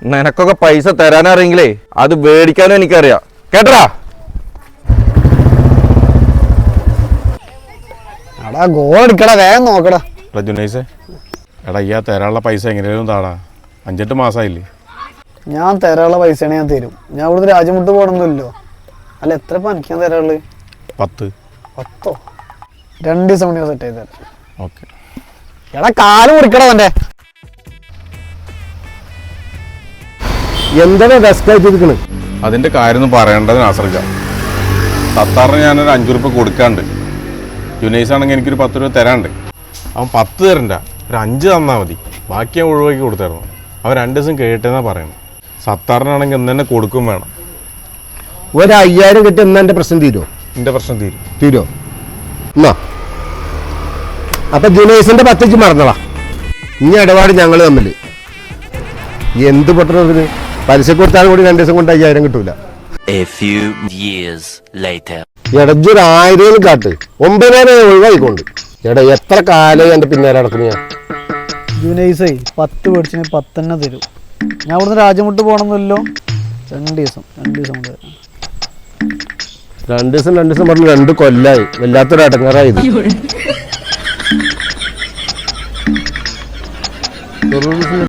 നിനക്കൊക്കെ പൈസ തരാനറിയെങ്കിലേ അത് മേടിക്കാനും എനിക്കറിയാം. കേട്ടടാ? എടാ ഗോൾ എടുക്കടാ വേഗം നോക്കടാ. എടാ ജുനൈസേ എടാ ഈ ആ തരാനുള്ള പൈസ എങ്ങനെയാലും താടാ. അഞ്ചെട്ട് മാസമായില്ലേ ഞാൻ തരാനുള്ള പൈസയാണ് ഞാൻ തരും. ഞാൻ ഇവിടുന്ന് രാജ്യമുട്ട് പോകണമെന്നില്ലല്ലോ അല്ല എത്ര പനിക്കാൻ തരാനുള്ളത് പത്ത്. പത്തോ? രണ്ട് ദിവസം സെറ്റ് ചെയ്ത് തരാം. ഓക്കെ. എടാ കാൽ മുറിക്കടാ അവന്റെ എന്താണ് അതിന്റെ കാര്യം അതിന്റെ കാര്യമൊന്നും പറയേണ്ടത് നാസർക്ക സത്താറിന് ഞാനൊരു അഞ്ചു റുപ്യ കൊടുക്കാണ്ട്. യുനൈസ് ആണെങ്കിൽ എനിക്കൊരു പത്ത് രൂപ തരാണ്ട്. അവൻ പത്ത് തരണ്ട. ഒരു അഞ്ച് തന്നാൽ മതി. ബാക്കി ഞാൻ ഒഴിവാക്കി കൊടുത്തായിരുന്നു അവൻ രണ്ട് ദിവസം കേട്ടെന്നാ പറയുന്നത് സത്താറിനാണെങ്കിൽ ഇന്ന് തന്നെ കൊടുക്കും വേണം. ഒരു അയ്യായിരം കിട്ടി എന്നാ എന്റെ പ്രശ്നം തീരുമോ എന്റെ പ്രശ്നം തീരും. തീരുമോ എന്നാ. അപ്പൊ ജുനൈസിന്റെ പത്തേക്ക് മറന്നടാ ഇനി ഇടപാട് ഞങ്ങൾ തമ്മിൽ എന്ത് പൊട്ടണതിന് പലിശ കൊടുത്താൽ കൂടി രണ്ട് ദിവസം കൊണ്ട് അയ്യായിരം കിട്ടൂല. A few years later. ഇടജൊരു ആയിരം കാട്ട്. ഒമ്പതിനായിരം ഒഴിവായിക്കൊണ്ട്. എടാ എത്ര കാലം എന്റെ പിന്നാലെ നടക്കുന്നു ഞാൻ? ജുനൈസേ പത്ത് മേടിച്ചിന് പത്തെണ്ണ തരും. ഞാൻ ഇവിടുന്ന് രാജമുട്ട് പോകണമെന്നല്ലോ രണ്ട് ദിവസം രണ്ട് ദിവസം കൊണ്ട് രണ്ട് ദിവസം രണ്ട് ദിവസം പറഞ്ഞു രണ്ട് കൊല്ലായി. വല്ലാത്തൊരു അടങ്ങാറായത്